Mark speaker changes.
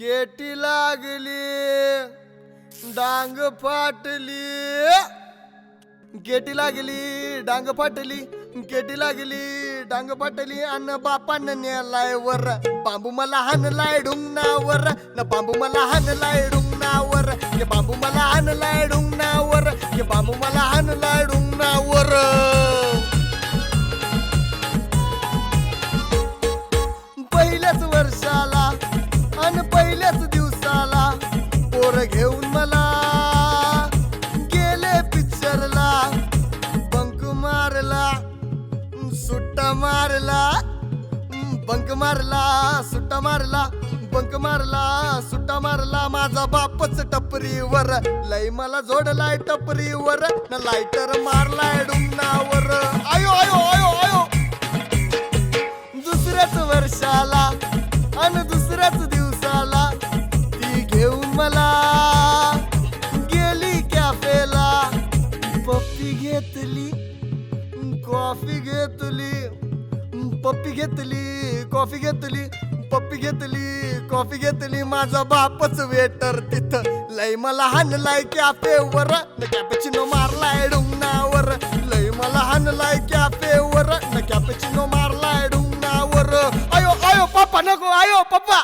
Speaker 1: Katy लागली डांग फाटली. Katy लागली डांग फाटली. केटी लागली डांग फाटली अन बापान नेलाय वर. बांबू मला हाणलाय डुंगणावर. न बांबू मला हाणलाय डुंगणावर. हे बांबू मला हाणलाय डुंगणावर. हे बांबू मला हाणलाय डुंगणावर. पहिल्याच वर्षाला आणि दिवसाला पोर घेऊन मला गेले पिक्चरला. बंक मारला सुट्टा मारला बंक मारला सुट्टा मारला बंक मारला सुट्टा मारला. माझा बापच टपरीवर लय मला जोडलाय टपरीवर. न लायटर मारलाय डुंगणावर. आयो आयो आयो आयो. दुसऱ्याच वर्षाला आणि मला. गेली कॅफेला पप्पी घेतली कॉफी घेतली पप्पी घेतली कॉफी घेतली पप्पी घेतली कॉफी घेतली. माझा बापच वेटर तिथं. लय मला हानलाय कॅफेवर न कॅपेचिनो मारलाय डुंगणावर. लय मला हानलाय कॅफेवर न कॅपेचिनो मारलाय डुंगणावर. अयो अयो पप्पा नको अयो पप्पा.